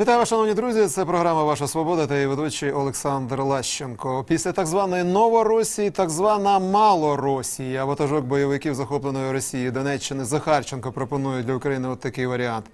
Вітаю, шановні друзі. Це програма Ваша Свобода та її ведучий Олександр Лащенко. Після так званої Новоросії, так звана Малоросія. Ватажок бойовиків захопленої Росії Донеччини Захарченко пропонує для України от такий варіант.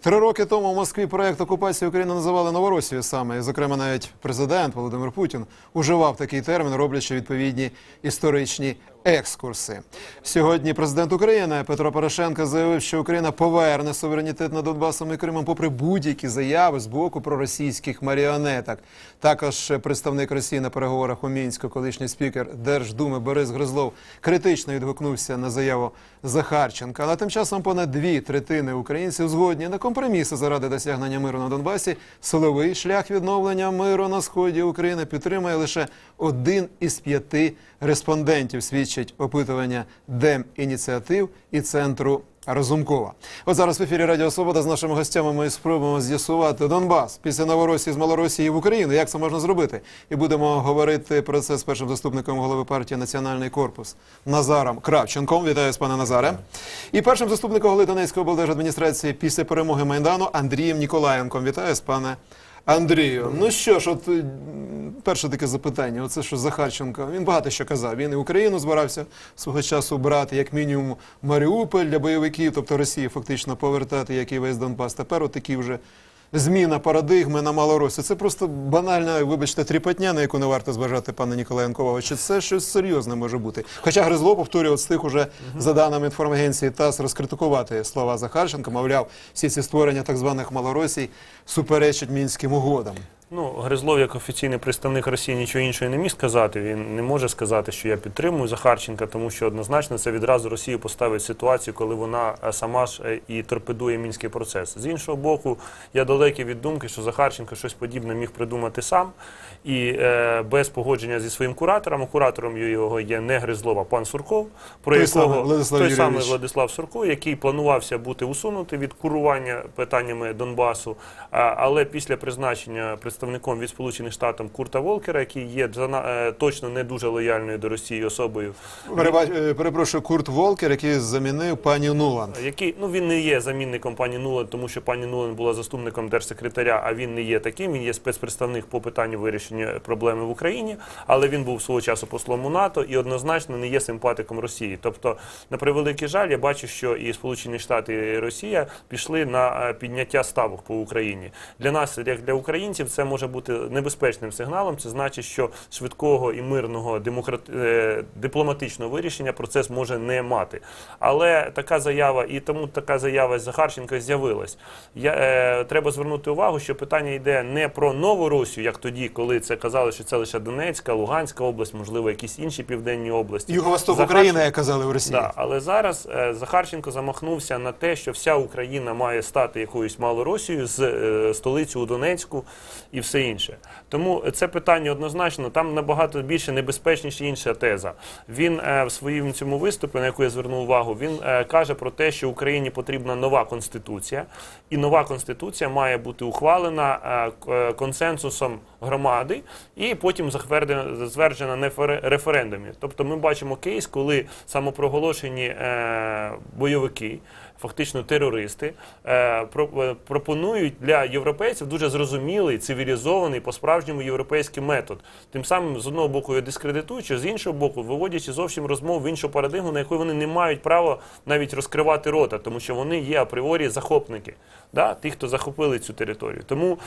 Три роки тому в Москві проект окупації України називали Новоросією саме. І, зокрема, навіть президент Володимир Путін уживав такий термін, роблячи відповідні історичні екскурси. Сьогодні президент України Петро Порошенко заявив, що Україна поверне суверенітет над Донбасом і Кримом, попри будь-які заяви з боку проросійських маріонеток. Також представник Росії на переговорах у мінську, колишній спікер Держдуми Борис Гризлов, критично відгукнувся на заяву Захарченка. Але тим часом понад дві третини українців згодні на компроміси заради досягнення миру на Донбасі. Силовий шлях відновлення миру на сході України підтримує лише один із п'яти респондентів. Свідчить опитування Демініціатив і центру. Разумкова. От зараз в ефірі Радіо Свобода з нашими гостями ми спробуємо з'ясувати Донбас після Новоросії з Малоросії в Україну. Як це можна зробити? І будемо говорити про це з першим заступником голови партії Національний корпус Назаром Кравченком. Вітаю з пане Назаре. І першим заступником голови Донецької облдержадміністрації після перемоги Майдану Андрієм Ніколаєнком. Вітаю з пане Андрію. Ну що ж, от е, перше таке запитання. Оце що Захарченко. Він багато що казав. Він і Україну збирався свого часу брати, як мінімум, Маріуполь для бойовиків, тобто Росії фактично повертати, як і весь Донбас. Тепер от такі вже. Зміна парадигми на Малоросі. Це просто банальна, вибачте, тріпотня, на яку не варто зважати пана Ніколаєнкова. Чи це щось серйозне може бути? Хоча Гризло, повторює, от тих уже за даними інформагенції ТАСС розкритикувати слова Захарченка, мовляв, всі ці створення так званих Малоросій суперечать мінським угодам. Ну, Гризлов, як офіційний представник Росії, нічого іншого не міг сказати. Він не може сказати, що я підтримую Захарченка, тому що однозначно це відразу Росію поставить ситуацію, коли вона е, сама ж е, і торпедує мінський процес. З іншого боку, я далекий від думки, що Захарченко щось подібне міг придумати сам і е, без погодження зі своїм куратором. А куратором його є не Гризлов, а пан Сурков, про Той якого Владислав той Юрійович. самий Владислав Сурко, який планувався бути усунутий від курування питаннями Донбасу, а, але після призначення представником від Сполучених Штатів Курта Волкера, який є е, точно не дуже лояльною до Росії особою, е, Перепрошую, Курт Волкер, який замінив пані Нуланд. який ну він не є замінником пані Нулан, тому що пані Нулан була заступником держсекретаря, а він не є таким. Він є спецпредставник по питанню вирішення проблеми в Україні, але він був свого часу послом у НАТО і однозначно не є симпатиком Росії. Тобто, на превеликий жаль, я бачу, що і Сполучені Штати і Росія пішли на е, підняття ставок по Україні. Для нас, як для українців, це може бути небезпечним сигналом. Це значить, що швидкого і мирного демократ... е, дипломатичного вирішення процес може не мати. Але така заява, і тому така заява Захарченка з'явилась. Я, е, треба звернути увагу, що питання йде не про нову Росію, як тоді, коли це казали, що це лише Донецька, Луганська область, можливо, якісь інші південні області. Юго-Восток Захарченко- України, як казали в Росії. Да, але зараз е, Захарченко замахнувся на те, що вся Україна має стати якоюсь Малоросією з е, столицею у Донецьку і все інше. Тому це питання однозначно там набагато більше небезпечніша інша теза. Він е, в своїм цьому виступі, на яку я звернув увагу, він е, каже про те, що Україні потрібна нова конституція, і нова конституція має бути ухвалена е, консенсусом громади і потім затверджена на фере- референдумі. Тобто ми бачимо кейс, коли самопроголошені е, бойовики. Фактично терористи е, про- е, пропонують для європейців дуже зрозумілий, цивілізований, по-справжньому європейський метод. Тим самим з одного боку його дискредитуючи, з іншого боку, виводячи зовсім розмову в іншу парадигму, на яку вони не мають права навіть розкривати рота, тому що вони є апріорі захопники, да, ті, хто захопили цю територію. Тому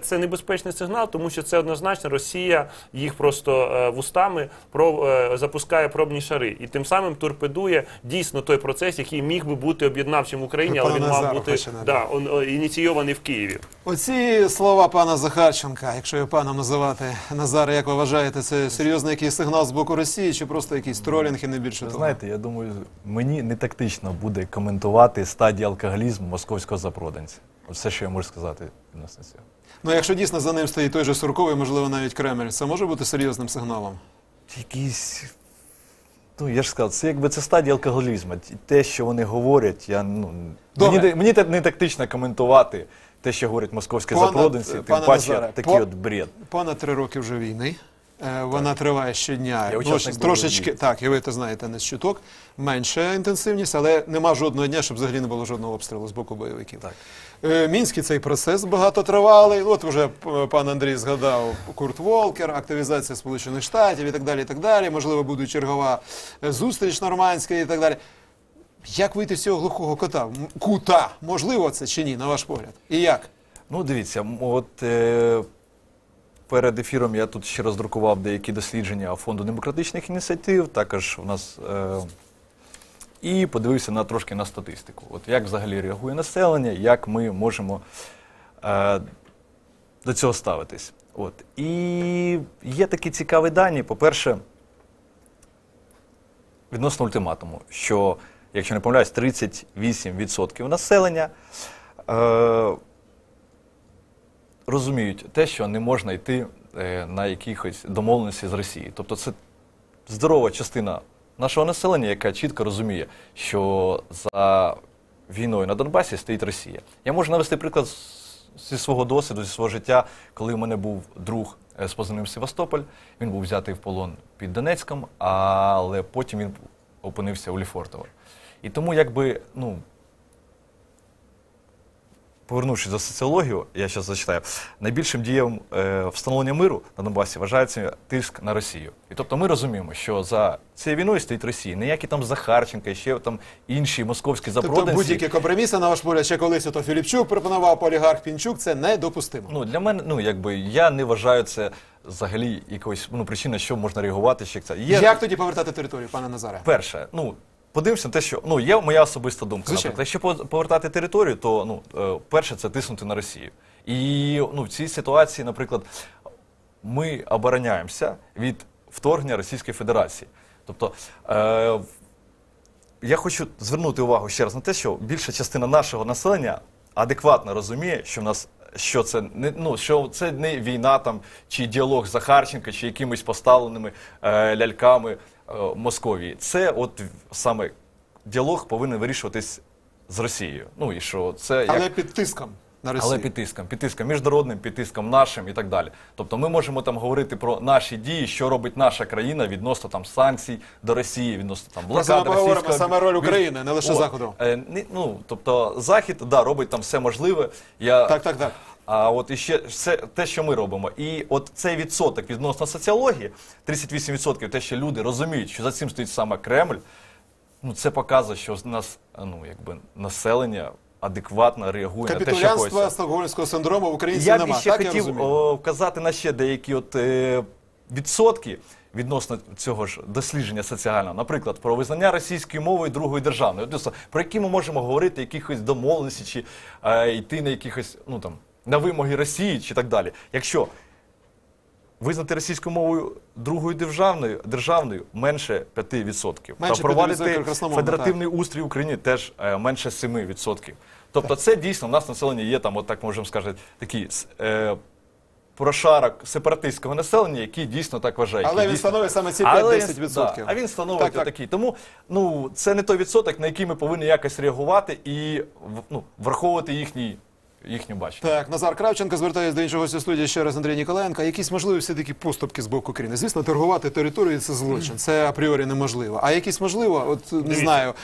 це небезпечний сигнал, тому що це однозначно Росія їх просто е, вустами про, е, запускає пробні шари і тим самим торпедує дійсно той процес, який міг би бути об'єднавчим в Україні, але він мав бути да, он, о, ініційований в Києві. Оці слова пана Захарченка, якщо його паном називати Назаре, як ви вважаєте, це серйозний якийсь сигнал з боку Росії, чи просто якийсь тролінг і не більше того? знаєте, я думаю, мені не тактично буде коментувати стадії алкоголізму московського запроданця. Все, що я можу сказати відносно цього. Ну, якщо дійсно за ним стоїть той же Сурковий, можливо, навіть Кремль, це може бути серйозним сигналом. Якісь. Ну, я ж сказав, це якби це стадія алкоголізму. Те, що вони говорять, я ну Добре. мені, мені не тактично коментувати те, що говорять московські запроданці, тим паче Назаре, такий по- от бред. Понад три роки вже війни. Е, Вона триває щодня. Я учасник трошечки, бойових так, і ви то знаєте, не з чуток. Менша інтенсивність, але нема жодного дня, щоб взагалі не було жодного обстрілу з боку бойовиків. Так. Е, Мінський цей процес багатотривалий. От вже пан Андрій згадав Курт Волкер, активізація Сполучених Штатів і так далі. і так далі. Можливо, буде чергова е, зустріч нормандська і так далі. Як вийти з цього глухого кота? Кута? Можливо це чи ні, на ваш погляд? І як? Ну, дивіться, от е, перед ефіром я тут ще роздрукував деякі дослідження фонду демократичних ініціатив, також у нас. Е, і подивився на трошки на статистику. От як взагалі реагує населення, як ми можемо е, до цього ставитись. От. І є такі цікаві дані. По-перше, відносно ультиматуму, що, якщо не помиляюсь, 38% населення е, розуміють те, що не можна йти е, на якихось домовленості з Росією. Тобто це здорова частина нашого населення, яка чітко розуміє, що за війною на Донбасі стоїть Росія. Я можу навести приклад зі свого досвіду, зі свого життя, коли в мене був друг е, з позивним Севастополь. Він був взятий в полон під Донецьком, але потім він опинився у Ліфортово. І тому, якби, ну, Повернувшись до соціологію, я зараз зачитаю, найбільшим дієм е, встановлення миру на Донбасі вважається тиск на Росію. І тобто ми розуміємо, що за цією війною стоїть Росія, ніякі там Захарченка, і ще там інші московські Тобто будь-які компроміси, на ваш погляд, ще колись ото Філіпчук пропонував олігарх Пінчук, це недопустимо. Ну для мене, ну якби я не вважаю це взагалі якоюсь ну, причиною, що можна реагувати, ще як це. Є Як тоді повертати територію, пане Назаре? перше, ну. Подивимося на те, що ну є моя особиста думка. Звичайно. Наприклад, якщо повертати територію, то ну е, перше це тиснути на Росію. І ну в цій ситуації, наприклад, ми обороняємося від вторгнення Російської Федерації. Тобто е, я хочу звернути увагу ще раз на те, що більша частина нашого населення адекватно розуміє, що в нас. Що це не ну що це не війна там чи діалог Захарченка, чи якимись поставленими е, ляльками Московії. Це от саме діалог повинен вирішуватись з Росією. Ну і що це Але як під тиском на Росію. але під тиском, під тиском міжнародним, під тиском нашим і так далі. Тобто ми можемо там говорити про наші дії, що робить наша країна відносно там санкцій до Росії, відносно там це ми блокади російського саме роль України, не лише От, Заходу. Е, ну, тобто Захід да, робить там все можливе. Я, Так, так, так. А от іще все те, що ми робимо. І от цей відсоток відносно соціології, 38% те, що люди розуміють, що за цим стоїть саме Кремль, ну це показує, що нас ну, якби, населення адекватно реагує на те, що Капітулянства стокгольмського синдрому в українців Я б ще так хотів о, вказати на ще деякі от, е, відсотки відносно цього ж дослідження соціального. Наприклад, про визнання російської мови другою державною. Про які ми можемо говорити, якихось домовленості, чи е, йти на якихось, ну там, на вимоги Росії чи так далі. Якщо визнати російською мовою другою державною, державною менше 5%. Менше Та 5% провалити федеративний устрій в Україні теж е, менше 7%. Тобто це дійсно в нас населення є там, от так можемо сказати, такий е, прошарок сепаратистського населення, який дійсно так вважає. Але він дійсно- становить саме ці Але 5-10%. да, а він становить Так, так. такий. Тому ну, це не той відсоток, на який ми повинні якось реагувати і ну, враховувати їхній, їхню бачення. Так, Назар Кравченко звертається до іншого гостя студії ще раз Андрій Ніколаєнко. Якісь можливі все-таки поступки з боку України. Звісно, торгувати територією це злочин. Це апріорі неможливо. А якісь можливо, от не Дивіться. знаю,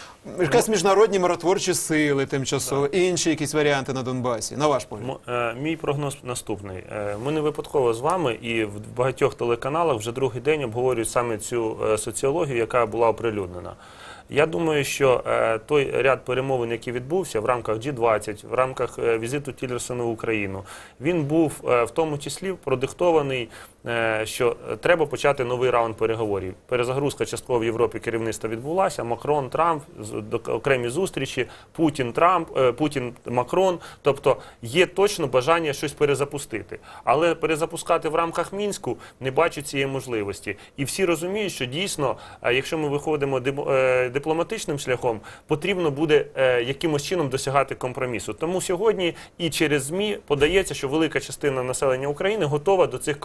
якась міжнародні миротворчі сили тимчасово, інші якісь варіанти на Донбасі. На ваш погляд. М- е, Мій прогноз наступний. Е, Ми не випадково з вами і в багатьох телеканалах вже другий день обговорюють саме цю е, соціологію, яка була оприлюднена. Я думаю, що е, той ряд перемовин, який відбувся в рамках G20, в рамках е, візиту Тіллерсона в Україну, він був е, в тому числі продиктований, що е, треба почати новий раунд переговорів. Перезагрузка частково в Європі керівництва відбулася. Макрон, Трамп, окремі зустрічі, Путін, Трамп, е, Путін, Макрон. Тобто є точно бажання щось перезапустити. Але перезапускати в рамках мінську не бачу цієї можливості. І всі розуміють, що дійсно, е, якщо ми виходимо е, дипломатичним шляхом, потрібно буде е, якимось чином досягати компромісу. Тому сьогодні і через ЗМІ подається, що велика частина населення України готова до цих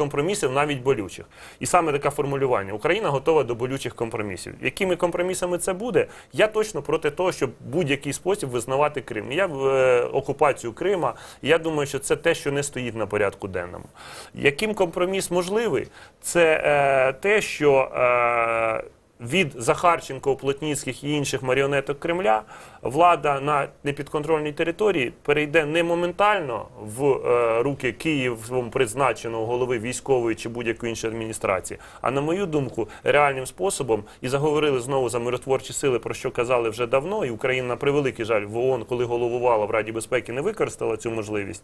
компромісів, навіть болючих. І саме таке формулювання: Україна готова до болючих компромісів. Якими компромісами це буде? Я точно проти того, щоб будь-який спосіб визнавати Крим. Я в е, окупацію Крима. Я думаю, що це те, що не стоїть на порядку денному. Яким компроміс можливий? Це е, те, що е, від Захарченко, Плотніцьких і інших маріонеток Кремля влада на непідконтрольній території перейде не моментально в е, руки Києвом призначеного голови військової чи будь-якої іншої адміністрації, а на мою думку, реальним способом і заговорили знову за миротворчі сили, про що казали вже давно, і Україна на превеликий жаль в ООН, коли головувала в Раді безпеки, не використала цю можливість.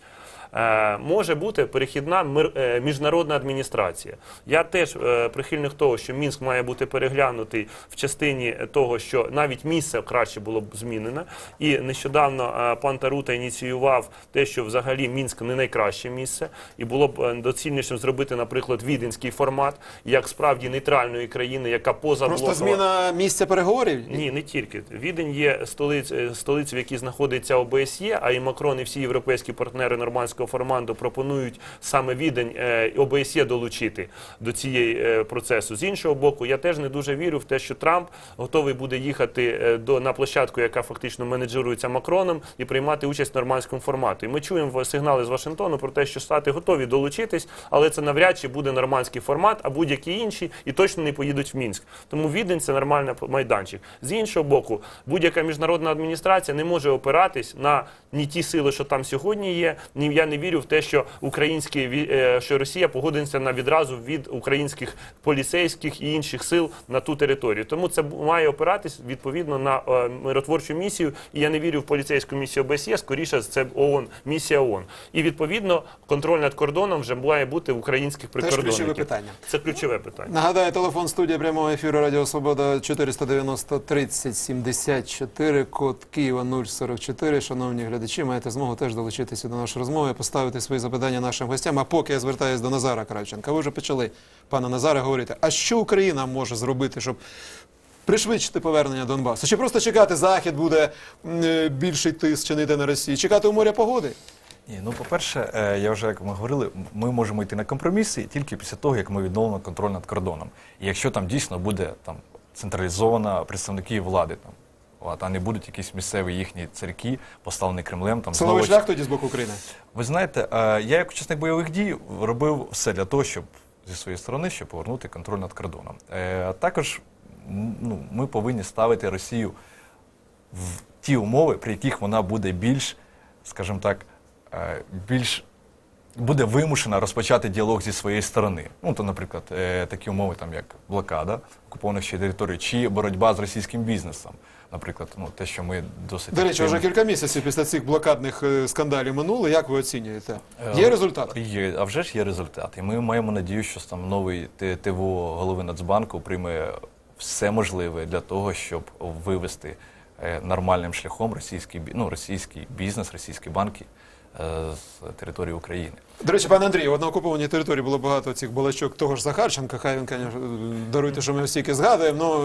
Е, може бути перехідна е, міжнародна адміністрація. Я теж прихильник того, що Мінськ має бути переглянутий в частині того, що навіть місце краще було б змінене. І нещодавно е, пан Тарута ініціював те, що взагалі Мінськ не найкраще місце, і було б е, доцільнішим зробити, наприклад, віденський формат, як справді нейтральної країни, яка поза Просто блокова- зміна місця переговорів? ні, не тільки. Відень є столиць, е, столицею, в якій знаходиться ОБСЄ, а і Макрон, і всі європейські партнери нормандського формату пропонують саме Відень ОБСЄ долучити до цієї процесу. З іншого боку, я теж не дуже вірю в те, що Трамп готовий буде їхати до на площадку, яка фактично менеджерується Макроном, і приймати участь в нормандському форматі. І ми чуємо сигнали з Вашингтону про те, що Штати готові долучитись, але це навряд чи буде нормандський формат, а будь-які інші і точно не поїдуть в Мінськ. Тому Відень це нормальний майданчик. З іншого боку, будь-яка міжнародна адміністрація не може опиратись на ні ті сили, що там сьогодні є. Ні я не вірю в те, що українські е, що Росія погодиться на відразу від українських поліцейських і інших сил на ту територію. Тому це має опиратись відповідно на е, миротворчу місію. І я не вірю в поліцейську місію ОБСЄ, скоріше це ООН, місія ООН. І відповідно контроль над кордоном вже має бути в українських ключове питання. Це ключове питання. Нагадаю, телефон студії прямого ефіру Радіо Свобода 490 30 74, код Києва 044. Шановні глядачі, маєте змогу теж долучитися до нашої розмови, поставити свої запитання нашим гостям. А поки я звертаюся до Назара Кравченка, ви вже почали, пане Назаре, говорити, а що Україна може зробити, щоб пришвидшити повернення Донбасу? Чи просто чекати Захід буде більший тиск чинити на Росії? Чекати у моря погоди? Ні, ну по-перше, е, я вже як ми говорили, ми можемо йти на компроміси тільки після того, як ми відновимо контроль над кордоном. І якщо там дійсно буде там централізована представники влади, там а не будуть якісь місцеві їхні церкви, поставлені Кремлем, там Силовий шлях тоді з боку України. Ви знаєте, е, я як учасник бойових дій робив все для того, щоб зі своєї сторони щоб повернути контроль над кордоном. Е, Також ну, ми повинні ставити Росію в ті умови, при яких вона буде більш, скажімо так, е, більш буде вимушена розпочати діалог зі своєї сторони. Ну, то, наприклад, е, такі умови, там, як блокада окупованих ще територій, чи боротьба з російським бізнесом. Наприклад, ну, те, що ми досить До речі, вже кілька місяців після цих блокадних е, скандалів минуло. Як ви оцінюєте? Є результат? Є, а вже ж є результат. І ми маємо надію, що там новий ТВО голови Нацбанку прийме все можливе для того, щоб вивести е, нормальним шляхом російський, ну, російський бізнес, російські банки е, з території України. До речі, пане Андрію, на окупованій території було багато цих балачок того ж Захарченка. Хай він, звісно, даруйте, що ми стільки згадуємо. Ну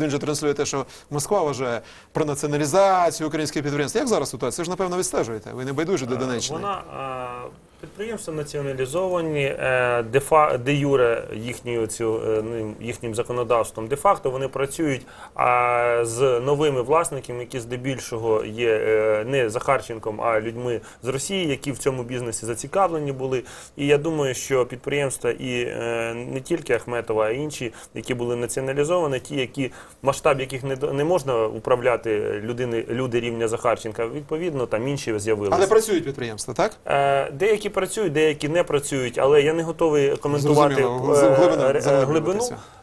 він же транслює те, що Москва вважає про націоналізацію українських підприємств. Як зараз ситуація? Ви ж напевно відстежуєте. Ви не байдужі до Донеччини. Вона е, підприємства націоналізовані, е, де, де юре їхньою цю, е, їхнім законодавством. Де факто вони працюють а, з новими власниками, які здебільшого є е, не Захарченком, а людьми з Росії, які в цьому бізнесі зацікавлені були. І я думаю, що підприємства і не тільки Ахметова, а й інші, які були націоналізовані, ті, які масштаб яких не, не можна управляти людини, люди рівня Захарченка, відповідно, там інші з'явилися. Але працюють підприємства, так? Деякі працюють, деякі не працюють, але я не готовий коментувати е, глибину.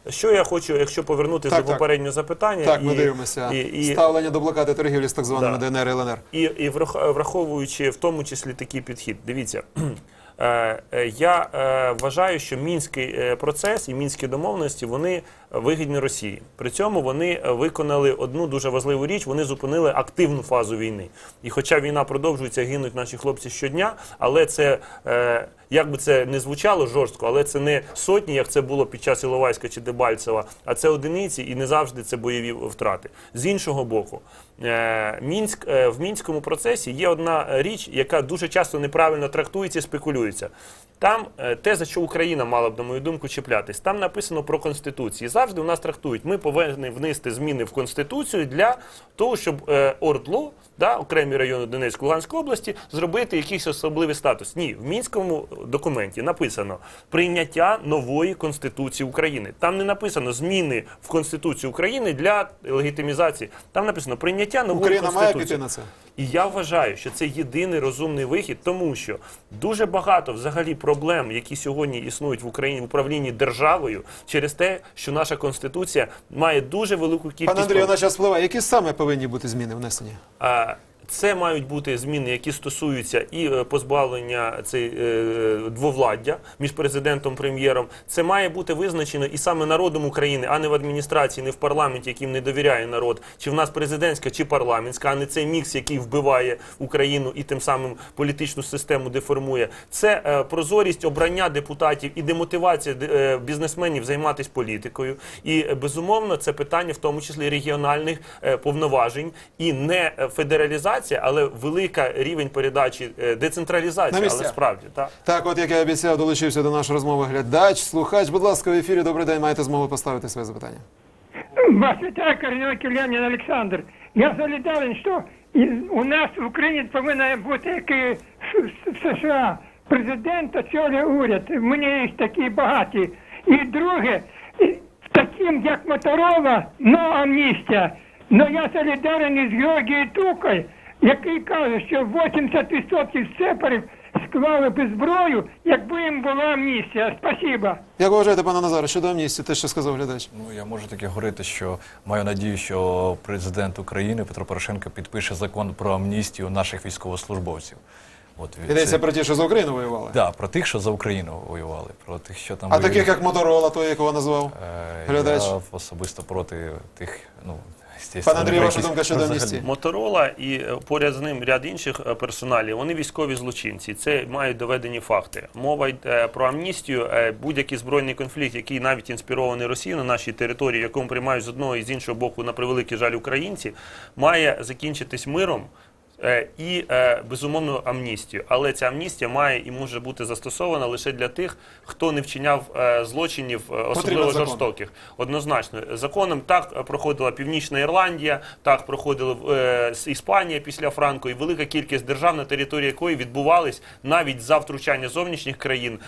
Що я хочу, якщо повернутися за до попереднього запитання, Так, ми дивимося. і, і, Ставлення до блокади торгівлі з так званими Да. ДНР і ЛНР. і, і враховуючи в тому числі такий підхід. Дивіться, Я е, вважаю, що мінський е, процес і мінські домовленості вони вигідні Росії. При цьому вони е, виконали одну дуже важливу річ: вони зупинили активну фазу війни. І хоча війна продовжується, гинуть наші хлопці щодня, але це е, як би це не звучало жорстко, але це не сотні, як це було під час Іловайська чи Дебальцева, а це одиниці, і не завжди це бойові втрати. З іншого боку, е, Мінськ е, в мінському процесі є одна річ, яка дуже часто неправильно трактується спекулюється. Там е, те, за що Україна мала б, на мою думку, чіплятись, там написано про конституції. Завжди у нас трактують, ми повинні внести зміни в конституцію для того, щоб е, ОРДЛО, да, окремі райони Донецької Луганської області, зробити якийсь особливий статус. Ні, в мінському документі написано прийняття нової конституції України. Там не написано зміни в конституцію України для легітимізації. Там написано прийняття нової Україна має піти на це. І я вважаю, що це єдиний розумний вихід, тому що дуже багато взагалі проблем, які сьогодні існують в Україні в управлінні державою, через те, що наша конституція має дуже велику кількість Пане Андрію, вона зараз впливає. Які саме повинні бути зміни внесені? А, Це мають бути зміни, які стосуються і е, позбавлення цей, е, двовладдя між президентом прем'єром. Це має бути визначено і саме народом України, а не в адміністрації, не в парламенті, яким не довіряє народ. Чи в нас президентська, чи парламентська, а не цей мікс, який вбиває Україну і тим самим політичну систему деформує. Це е, прозорість обрання депутатів і демотивація бізнесменів займатися політикою. І безумовно, це питання в тому числі регіональних повноважень і не е, федералізація, але велика рівень передачі е, На децентралізація. Але справді так. Так, от як я обіцяв, долучився до нашої розмови глядач, слухач. Будь ласка, в ефірі. Добрий день, маєте змогу поставити своє запитання. Вас вітає Коренюк Олександр. Я солідарен, що у нас в Україні повинна бути як і в США президент, а цілий уряд. Мені їх такі багаті. І друге, таким як Моторола, ну амністія. Ну я солідарен із Георгією Тукою, який каже, що 80% сепарів склали би зброю, якби їм була амністія. Спасибо. Як вважаєте, пане Назаре, щодо амністії, те, що сказав глядач? Ну я можу таки говорити, що маю надію, що президент України Петро Порошенко підпише закон про амністію наших військовослужбовців. От Йдеться це- про ті, що за Україну воювали. да, про тих, що за Україну воювали, про тих, що там А воюють. таких, як Моторола, той, якого назвав. Е, глядач. Я особисто проти тих, ну Пане Андрій, ваша думка щодо амністії? Моторола і е, поряд з ним ряд інших е, персоналів. Вони військові злочинці. Це мають доведені факти. Мова йде про амністію. Е, Будь-який збройний конфлікт, який навіть інспірований Росією на нашій території, в якому приймають з одного і з іншого боку на превеликий жаль українці, має закінчитись миром. Е, І е, безумовно амністію, але ця амністія має і може бути застосована лише для тих, хто не вчиняв е, злочинів особливо жорстоких. Однозначно, законом так проходила Північна Ірландія, так проходила Іспанія після Франко, і велика кількість держав, на території якої відбувались навіть за втручання зовнішніх країн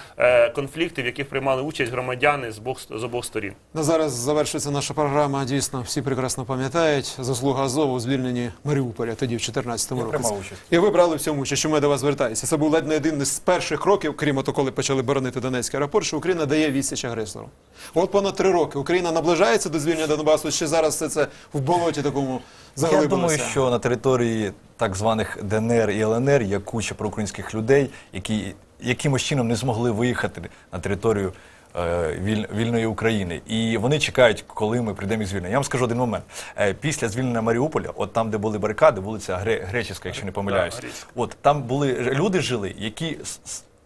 конфлікти, в яких приймали участь громадяни з обох з обох сторін. Ну, зараз завершується наша програма. Дійсно, всі прекрасно пам'ятають заслуга Азову у звільненні Маріуполя тоді в 14-му Приймав участь. І ви брали в цьому участь, що ми до вас звертаємося. Це був ледь не один з перших кроків, крім того, коли почали боронити Донецький аеропорт, що Україна дає відсіч агресору. От понад три роки Україна наближається до звільнення Донбасу, чи зараз все це в болоті такому Я думаю, що на території так званих ДНР і ЛНР є куча проукраїнських людей, які якимось чином не змогли виїхати на територію віль- вільної України. І вони чекають, коли ми прийдемо із звільнення. Я вам скажу один момент. Е, після звільнення Маріуполя, от там, де були барикади, вулиця Гре- Греческа, якщо не помиляюсь, от там були люди жили, які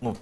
ну,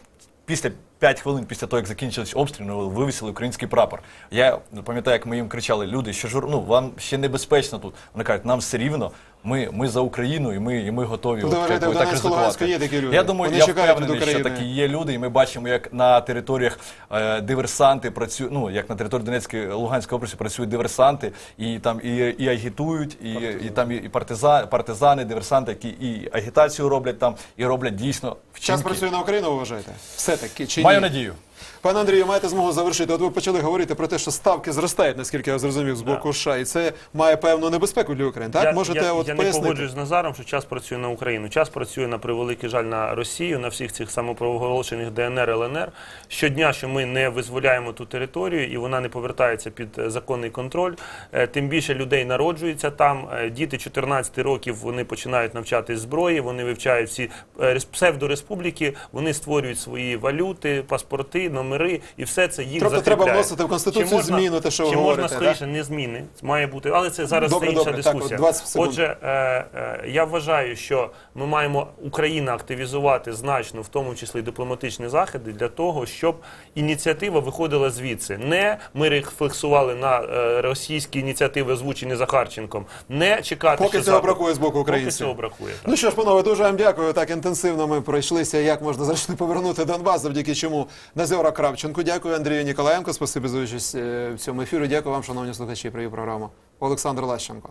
після 5 хвилин після того, як закінчились обстріли, вивісили український прапор. Я пам'ятаю, як ми їм кричали: люди, що ж ну, вам ще небезпечно тут. Вони кажуть, нам все рівно. Ми, ми за Україну і ми, і ми готові Тобто, от, якби в Донецьку, є такі люди? Я думаю, Вони я впевнений, що такі є люди, і ми бачимо, як на територіях е, диверсанти працюють. Ну як на території Донецької Луганської області працюють диверсанти, і там і, і агітують, і, і там і, і партизани, партизани, диверсанти, які і агітацію роблять там, і роблять дійсно Час працює на Україну, ви вважаєте? Все таки чи Маю ні? надію. Пане Андрію, маєте змогу завершити. От ви почали говорити про те, що ставки зростають, наскільки я зрозумів, з боку США, і це має певну небезпеку для України. Так я, можете я, от я не погоджуюсь з Назаром, що час працює на Україну. Час працює на превеликий жаль на Росію, на всіх цих самопроголошених ДНР, ЛНР. Щодня, що ми не визволяємо ту територію і вона не повертається під е, законний контроль. е, Тим більше людей народжується там. Е, Діти 14 років вони починають навчатись зброї, вони вивчають всі псевдореспубліки, вони створюють свої валюти, паспорти, номери, і все це їх Тобто треба вносити в Конституцію Чи можна- зміни, те, що ви чи можна так? скоріше не зміни, має бути, але це зараз Добре, це інша добре, так, дискусія. от Отже, е, е, я вважаю, що ми маємо Україна активізувати значно, в тому числі дипломатичні заходи, для того, щоб ініціатива виходила звідси. Не ми рефлексували на е, російські ініціативи, озвучені Захарченком, не чекати, Поки що цього Запад- бракує з боку Поки цього бракує. так. Ну що ж, панове, дуже вам дякую. Так інтенсивно ми пройшлися, як можна зрештою повернути Донбас, завдяки чому Назіора Кравченко. Дякую Андрію Ніколаєнко. Спасибі за участь е, в цьому ефірі. Дякую вам, шановні слухачі. Привіт програму. Олександр Лащенко.